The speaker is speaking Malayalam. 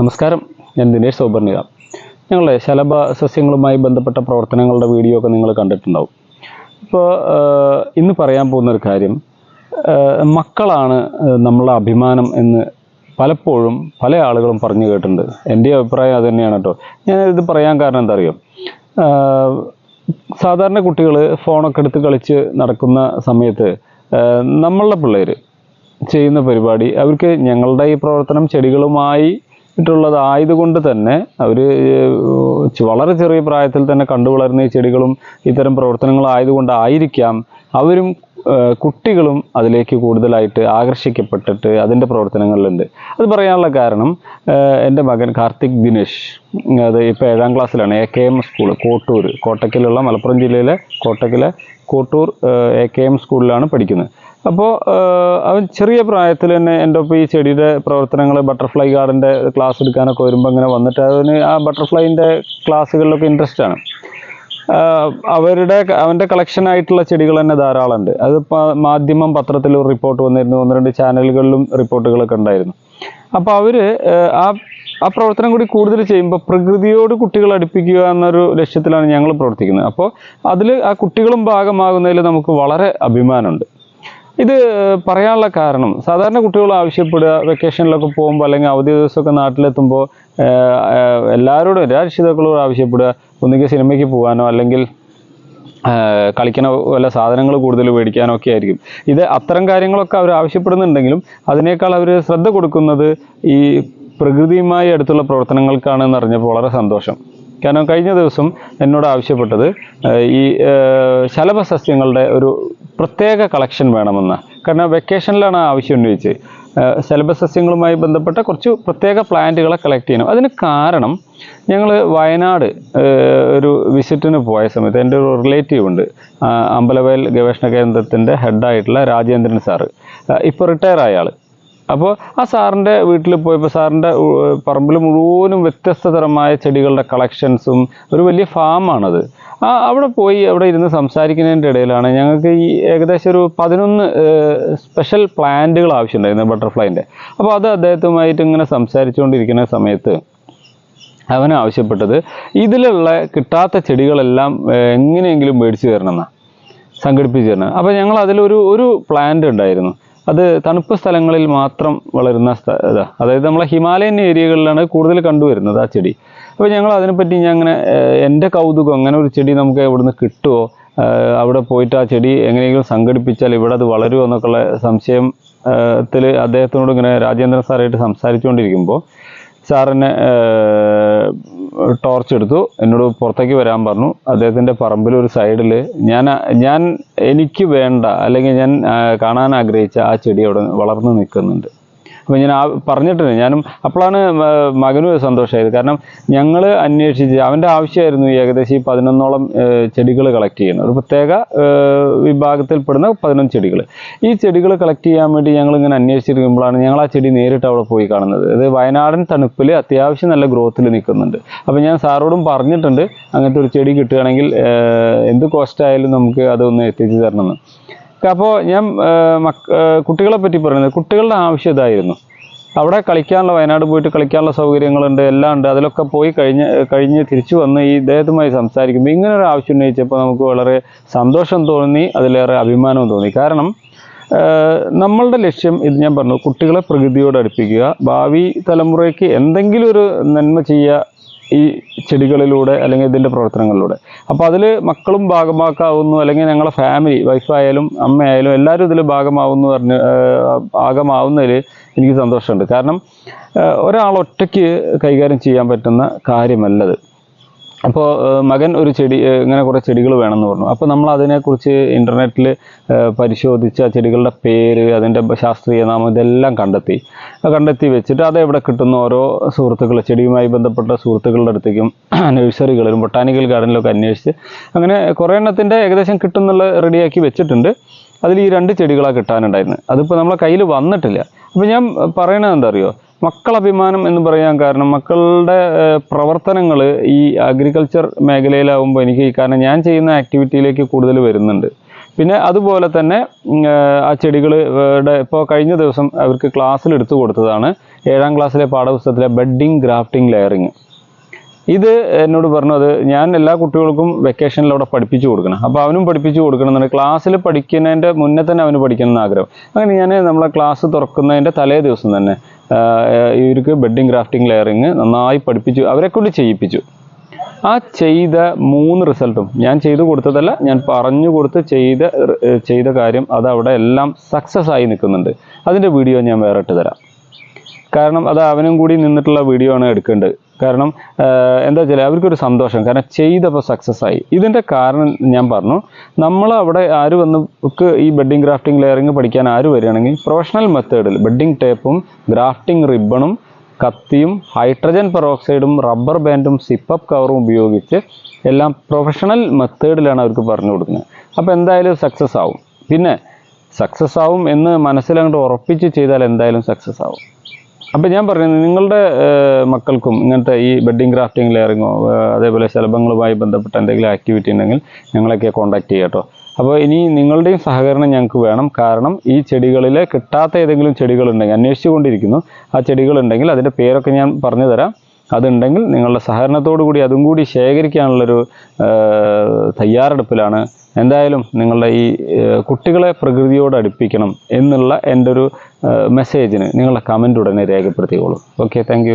നമസ്കാരം. ഞാൻ ദിനേശ് സൗപർണിക ഞങ്ങളുടെ ശലഭ സസ്യങ്ങളുമായി ബന്ധപ്പെട്ട പ്രവർത്തനങ്ങളുടെ വീഡിയോ ഒക്കെ നിങ്ങൾ കണ്ടിട്ടുണ്ടാവും. ഇപ്പോൾ ഇന്ന് പറയാൻ പോകുന്ന ഒരു കാര്യം മക്കളാണ് നമ്മളെ അഭിമാനം എന്ന് പലപ്പോഴും പല ആളുകളും പറഞ്ഞു കേട്ടിട്ടുണ്ട്. എന്റെ അഭിപ്രായം അത് തന്നെയാണ് കേട്ടോ. ഞാൻ ഇത് പറയാൻ കാരണം എന്താ അറിയോ? സാധാരണ കുട്ടികൾ ഫോണൊക്കെ എടുത്ത് കളിച്ച് നടക്കുന്ന സമയത്ത് നമ്മളുടെ പിള്ളേർ ചെയ്യുന്ന പരിപാടി അവർക്ക് ഞങ്ങളുടെ ഈ പ്രവർത്തനം ചെടികളുമായി യിട്ടുള്ളതായതുകൊണ്ട് തന്നെ അവർ വളരെ ചെറിയ പ്രായത്തിൽ തന്നെ കണ്ടു വളരുന്ന ഈ ചെടികളും ഇത്തരം പ്രവർത്തനങ്ങളായതുകൊണ്ടായിരിക്കാം അവരും കുട്ടികളും അതിലേക്ക് കൂടുതലായിട്ട് ആകർഷിക്കപ്പെട്ടിട്ട് അതിന്റെ പ്രവർത്തനങ്ങളിലുണ്ട്. അത് പറയാനുള്ള കാരണം എന്റെ മകൻ കാർത്തിക് ദിനേശ്. അത് ഇപ്പോൾ ഏഴാം ക്ലാസ്സിലാണ് A K M school Kottur കോട്ടക്കലുള്ള Malappuram ജില്ലയിലെ കോട്ടക്കിലെ കോട്ടൂർ എ കെ എം സ്കൂളിലാണ് പഠിക്കുന്നത്. അപ്പോൾ അവൻ ചെറിയ പ്രായത്തിൽ തന്നെ എന്റെ ഒപ്പം ഈ ചെടിയുടെ പ്രവർത്തനങ്ങൾ ബട്ടർഫ്ലൈ ഗാർഡന്റെ ക്ലാസ് എടുക്കാനൊക്കെ വരുമ്പോൾ ഇങ്ങനെ വന്നിട്ട് അവന് ആ ബട്ടർഫ്ലൈന്റെ ക്ലാസ്സുകളിലൊക്കെ ഇൻട്രസ്റ്റ് ആണ്. അവരുടെ അവന്റെ കളക്ഷൻ ആയിട്ടുള്ള ചെടികൾ തന്നെ ധാരാളം ഉണ്ട് അത് മാധ്യമം പത്രത്തിൽ ഒരു റിപ്പോർട്ട് വന്നിരുന്നു. ഒന്ന് രണ്ട് ചാനലുകളിലും റിപ്പോർട്ടുകളൊക്കെ ഉണ്ടായിരുന്നു. അപ്പോൾ അവർ ആ ആ പ്രവർത്തനം കൂടി കൂടുതൽ ചെയ്യുമ്പോൾ പ്രകൃതിയോട് കുട്ടികൾ അടുപ്പിക്കുക എന്നൊരു ലക്ഷ്യത്തിലാണ് ഞങ്ങൾ പ്രവർത്തിക്കുന്നത്. അപ്പോൾ അതിൽ ആ കുട്ടികളും ഭാഗമാകുന്നതിൽ നമുക്ക് വളരെ അഭിമാനമുണ്ട്. ഇത് പറയാനുള്ള കാരണം സാധാരണ കുട്ടികൾ ആവശ്യപ്പെടുക വെക്കേഷനിലൊക്കെ പോകുമ്പോൾ അല്ലെങ്കിൽ അവധി ദിവസമൊക്കെ നാട്ടിലെത്തുമ്പോൾ എല്ലാവരോടും എല്ലാ രക്ഷിതാക്കളോടും ആവശ്യപ്പെടുക. ഒന്നുകിൽ സിനിമയ്ക്ക് പോകാനോ അല്ലെങ്കിൽ കളിക്കണ വല്ല സാധനങ്ങൾ കൂടുതൽ മേടിക്കാനോ ഒക്കെ ആയിരിക്കും. ഇത് അത്തരം കാര്യങ്ങളൊക്കെ അവർ ആവശ്യപ്പെടുന്നുണ്ടെങ്കിലും അതിനേക്കാൾ അവർ ശ്രദ്ധ കൊടുക്കുന്നത് ഈ പ്രകൃതിയുമായി അടുത്തുള്ള പ്രവർത്തനങ്ങൾക്കാണെന്ന് അറിഞ്ഞപ്പോൾ വളരെ സന്തോഷം. കാരണം കഴിഞ്ഞ ദിവസം എന്നോട് ആവശ്യപ്പെട്ടത് ഈ ശലഭസസ്യങ്ങളുടെ ഒരു പ്രത്യേക കളക്ഷൻ വേണമെന്ന്. കാരണം വെക്കേഷനിലാണ് ആവശ്യം ഉന്നയിച്ചത്. സിലബസ് ശലഭസസ്യങ്ങളുമായി ബന്ധപ്പെട്ട കുറച്ച് പ്രത്യേക പ്ലാന്റുകളെ കളക്ട് ചെയ്യണം. അതിന് കാരണം ഞങ്ങൾ വയനാട് ഒരു വിസിറ്റിന് പോയ സമയത്ത് എന്റെ ഒരു റിലേറ്റീവ് ഉണ്ട്. അമ്പലവയൽ ഗവേഷണ കേന്ദ്രത്തിന്റെ ഹെഡായിട്ടുള്ള രാജേന്ദ്രൻ സാറ് ഇപ്പോൾ റിട്ടയർ ആയ ആൾ അപ്പോൾ ആ സാറിന്റെ വീട്ടിൽ പോയപ്പോൾ സാറിന്റെ പറമ്പിൽ മുഴുവനും വ്യത്യസ്ത തരമായ ചെടികളുടെ കളക്ഷൻസും ഒരു വലിയ ഫാമാണത് ആ അവിടെ പോയി അവിടെ ഇരുന്ന് സംസാരിക്കുന്നതിന്റെ ഇടയിലാണ് ഞങ്ങൾക്ക് ഈ ഏകദേശം ഒരു പതിനൊന്ന് സ്പെഷ്യൽ പ്ലാന്റുകൾ ആവശ്യമുണ്ടായിരുന്നു ബട്ടർഫ്ലൈന്റെ അപ്പോൾ അത് അദ്ദേഹത്തുമായിട്ട് ഇങ്ങനെ സംസാരിച്ചുകൊണ്ടിരിക്കുന്ന സമയത്ത് അവൻ ആവശ്യപ്പെട്ടത് ഇതിലുള്ള കിട്ടാത്ത ചെടികളെല്ലാം എങ്ങനെയെങ്കിലും മേടിച്ചു തരണമെന്നാണ് സംഘടിപ്പിച്ചു തരണം അപ്പോൾ ഞങ്ങൾ അതിലൊരു ഒരു പ്ലാന്റ് ഉണ്ടായിരുന്നു. അത് തണുപ്പ് സ്ഥലങ്ങളിൽ മാത്രം വളരുന്ന ഇതാ അതായത് നമ്മളെ ഹിമാലയൻ ഏരിയകളിലാണ് കൂടുതൽ കണ്ടുവരുന്നത് ആ ചെടി. അപ്പോൾ ഞങ്ങൾ അതിനെപ്പറ്റി ഞാൻ അങ്ങനെ എന്റെ കൗതുകം അങ്ങനെ ഒരു ചെടി നമുക്ക് എവിടുന്ന് കിട്ടുമോ അവിടെ പോയിട്ട് ആ ചെടി എങ്ങനെയെങ്കിലും സംഘടിപ്പിച്ചാൽ ഇവിടെ അത് വളരുമോ എന്നൊക്കെയുള്ള സംശയത്തിൽ അദ്ദേഹത്തിനോട് ഇങ്ങനെ രാജേന്ദ്രൻ സാറായിട്ട് സംസാരിച്ചുകൊണ്ടിരിക്കുമ്പോൾ സാറിനെ ടോർച്ച് എടുത്തു എന്നോട് പുറത്തേക്ക് വരാൻ പറഞ്ഞു. അദ്ദേഹത്തിന്റെ പറമ്പിൽ ഒരു സൈഡിൽ ഞാൻ ഞാൻ എനിക്ക് വേണ്ട അല്ലെങ്കിൽ ഞാൻ കാണാൻ ആഗ്രഹിച്ച ആ ചെടി അവിടെ വളർന്നു നിൽക്കുന്നുണ്ട്. അപ്പോൾ ഞാൻ ആ പറഞ്ഞിട്ടുണ്ട്. ഞാനും അപ്പോഴാണ് മകനും സന്തോഷമായത്. കാരണം ഞങ്ങൾ അന്വേഷിച്ച് അവന്റെ ആവശ്യമായിരുന്നു ഏകദേശം ഈ പതിനൊന്നോളം ചെടികൾ കളക്ട് ചെയ്യുന്നത്. ഒരു പ്രത്യേക വിഭാഗത്തിൽപ്പെടുന്ന പതിനൊന്ന് ചെടികൾ ഈ ചെടികൾ കളക്ട് ചെയ്യാൻ വേണ്ടി ഞങ്ങൾ ഇങ്ങനെ അന്വേഷിച്ചിരിക്കുമ്പോഴാണ് ഞങ്ങൾ ആ ചെടി നേരിട്ട് അവിടെ പോയി കാണുന്നത്. അത് വയനാടൻ തണുപ്പിൽ അത്യാവശ്യം നല്ല ഗ്രോത്തിൽ നിൽക്കുന്നുണ്ട്. അപ്പോൾ ഞാൻ സാറോടും പറഞ്ഞിട്ടുണ്ട് അങ്ങനത്തെ ഒരു ചെടി കിട്ടുകയാണെങ്കിൽ എന്ത് കോസ്റ്റ് ആയാലും നമുക്ക് അതൊന്ന് എത്തിച്ചു തരണമെന്ന്. അപ്പോൾ ഞാൻ കുട്ടികളെ പറ്റി പറയുന്നത് കുട്ടികളുടെ ആവശ്യം ഇതായിരുന്നു. അവിടെ കളിക്കാനുള്ള വയനാട് പോയിട്ട് കളിക്കാനുള്ള സൗകര്യങ്ങളുണ്ട് എല്ലാം ഉണ്ട്. അതിലൊക്കെ പോയി കഴിഞ്ഞ് കഴിഞ്ഞ് തിരിച്ചു വന്ന് ഈ ഇദ്ദേഹത്തുമായി സംസാരിക്കുമ്പോൾ ഇങ്ങനെ ഒരു ആവശ്യം ഉന്നയിച്ചപ്പോൾ നമുക്ക് വളരെ സന്തോഷം തോന്നി അതിലേറെ അഭിമാനവും തോന്നി. കാരണം നമ്മളുടെ ലക്ഷ്യം ഇത് ഞാൻ പറഞ്ഞു കുട്ടികളെ പ്രകൃതിയോട് അടുപ്പിക്കുക. ഭാവി തലമുറയ്ക്ക് എന്തെങ്കിലും ഒരു നന്മ ചെയ്യുക ഈ ചെടികളിലൂടെ അല്ലെങ്കിൽ ഇതിന്റെ പ്രവർത്തനങ്ങളിലൂടെ. അപ്പോൾ അതിൽ മക്കളും ഭാഗമാക്കാവുന്നു അല്ലെങ്കിൽ ഞങ്ങളെ ഫാമിലി വൈഫായാലും അമ്മയായാലും എല്ലാവരും ഇതിൽ ഭാഗമാവുന്നു പറഞ്ഞ് ഭാഗമാവുന്നതിൽ എനിക്ക് സന്തോഷമുണ്ട്. കാരണം ഒരാൾ ഒറ്റയ്ക്ക് കൈകാര്യം ചെയ്യാൻ പറ്റുന്ന കാര്യമല്ലത്. അപ്പോൾ മകൻ ഒരു ചെടി ഇങ്ങനെ കുറേ ചെടികൾ വേണമെന്ന് പറഞ്ഞു. അപ്പോൾ നമ്മൾ അതിനെക്കുറിച്ച് ഇന്റർനെറ്റിൽ പരിശോധിച്ച് ആ ചെടികളുടെ പേര് അതിന്റെ ശാസ്ത്രീയ നാമം ഇതെല്ലാം കണ്ടെത്തി. കണ്ടെത്തി വെച്ചിട്ട് അത് എവിടെ കിട്ടുന്ന ഓരോ സുഹൃത്തുക്കൾ ചെടിയുമായി ബന്ധപ്പെട്ട സുഹൃത്തുക്കളുടെ അടുത്തേക്കും നഴ്സറികളിലും ബൊട്ടാനിക്കൽ ഗാർഡനിലൊക്കെ അന്വേഷിച്ച് അങ്ങനെ കുറേ എണ്ണത്തിന്റെ ഏകദേശം കിട്ടുന്നുള്ള റെഡിയാക്കി വെച്ചിട്ടുണ്ട്. അതിൽ ഈ രണ്ട് ചെടികളാണ് കിട്ടാനുണ്ടായിരുന്നത് അതിപ്പോൾ നമ്മളെ കയ്യിൽ വന്നിട്ടില്ല. അപ്പോൾ ഞാൻ പറയണത് എന്താ അറിയോ? മക്കളഭിമാനം എന്ന് പറയാൻ കാരണം മക്കളുടെ പ്രവർത്തനങ്ങൾ ഈ അഗ്രികൾച്ചർ മേഖലയിലാവുമ്പോൾ എനിക്ക് കാരണം ഞാൻ ചെയ്യുന്ന ആക്ടിവിറ്റിയിലേക്ക് കൂടുതൽ വരുന്നുണ്ട്. പിന്നെ അതുപോലെ തന്നെ ആ, ചെടികളുടെ ഇപ്പോൾ കഴിഞ്ഞ ദിവസം അവർക്ക് ക്ലാസ്സിൽ എടുത്തു കൊടുത്തതാണ്. ഏഴാം ക്ലാസ്സിലെ പാഠപുസ്തകത്തിലെ ബെഡിങ് ഗ്രാഫ്റ്റിംഗ് ലെയറിങ്. ഇത് എന്നോട് പറഞ്ഞു അത് ഞാൻ എല്ലാ കുട്ടികൾക്കും വെക്കേഷനിൽ അവിടെ പഠിപ്പിച്ചു കൊടുക്കണം. അപ്പോൾ അവനും പഠിപ്പിച്ചു കൊടുക്കണം ക്ലാസ്സിൽ പഠിക്കുന്നതിന്റെ മുന്നേ തന്നെ അവന് പഠിക്കണം എന്ന് ആഗ്രഹം. അങ്ങനെ ഞാൻ നമ്മളെ ക്ലാസ് തുറക്കുന്നതിന്റെ തലേ ദിവസം തന്നെ ഇവർക്ക് ബെഡിങ് ഗ്രാഫ്റ്റിംഗ് ലെയറിങ് നന്നായി പഠിപ്പിച്ചു അവരെ കൊണ്ട് ചെയ്യിപ്പിച്ചു. ആ ചെയ്ത മൂന്ന് റിസൾട്ടും ഞാൻ ചെയ്തു കൊടുത്തതല്ല ഞാൻ പറഞ്ഞു കൊടുത്ത് ചെയ്ത ചെയ്ത കാര്യം അത് അവിടെ എല്ലാം സക്സസ് ആയി നിൽക്കുന്നുണ്ട്. അതിന്റെ വീഡിയോ ഞാൻ വേറെ ഇട്ട് തരാം. കാരണം അത് അവനും കൂടി നിന്നിട്ടുള്ള വീഡിയോ ആണ് എടുക്കേണ്ടത്. കാരണം എന്താ വെച്ചാൽ അവർക്കൊരു സന്തോഷം. കാരണം ചെയ്തപ്പോൾ സക്സസ് ആയി. ഇതിന്റെ കാരണം ഞാൻ പറഞ്ഞു നമ്മൾ അവിടെ ആര് വന്ന് ഈ ബെഡിങ് ഗ്രാഫ്റ്റിംഗ് ലെയറിങ് പഠിക്കാൻ ആര് വരികയാണെങ്കിൽ പ്രൊഫഷണൽ മെത്തേഡിൽ ബെഡിങ് ടേപ്പും ഗ്രാഫ്റ്റിംഗ് റിബണും കത്തിയും ഹൈഡ്രജൻ പെറോക്സൈഡും റബ്ബർ ബാൻഡും സിപ്പപ്പ് കവറും ഉപയോഗിച്ച് എല്ലാം പ്രൊഫഷണൽ മെത്തേഡിലാണ് അവർക്ക് പറഞ്ഞു കൊടുക്കുന്നത്. അപ്പോൾ എന്തായാലും സക്സസ് ആവും. പിന്നെ സക്സസ് ആവും എന്ന് മനസ്സിലങ്ങോട്ട് ഉറപ്പിച്ച് ചെയ്താൽ എന്തായാലും സക്സസ് ആവും. അപ്പോൾ ഞാൻ പറയുന്നത് നിങ്ങളുടെ മക്കൾക്കും ഇങ്ങനത്തെ ഈ ബെഡിങ് ക്രാഫ്റ്റിംഗ് ലെയറിങ്ങോ അതേപോലെ ശലഭങ്ങളുമായി ബന്ധപ്പെട്ട എന്തെങ്കിലും ആക്ടിവിറ്റി ഉണ്ടെങ്കിൽ ഞങ്ങളൊക്കെ കോൺടാക്ട് ചെയ്യാം കേട്ടോ അപ്പോൾ ഇനി നിങ്ങളുടെയും സഹകരണം ഞങ്ങൾക്ക് വേണം. കാരണം ഈ ചെടികളിലെ കിട്ടാത്ത ഏതെങ്കിലും ചെടികളുണ്ടെങ്കിൽ അന്വേഷിച്ചു കൊണ്ടിരിക്കുന്നു ആ ചെടികളുണ്ടെങ്കിൽ അതിന്റെ പേരൊക്കെ ഞാൻ പറഞ്ഞു തരാം അതുണ്ടെങ്കിൽ നിങ്ങളുടെ സഹകരണത്തോടു കൂടി അതും കൂടി ശേഖരിക്കാനുള്ളൊരു തയ്യാറെടുപ്പിലാണ് എന്തായാലും നിങ്ങളുടെ ഈ കുട്ടികളെ പ്രകൃതിയോട് അടുപ്പിക്കണം എന്നുള്ള എന്റെ ഒരു മെസ്സേജിന് നിങ്ങളുടെ കമന്റ് ഉടനെ രേഖപ്പെടുത്തിക്കോളൂ. Okay thank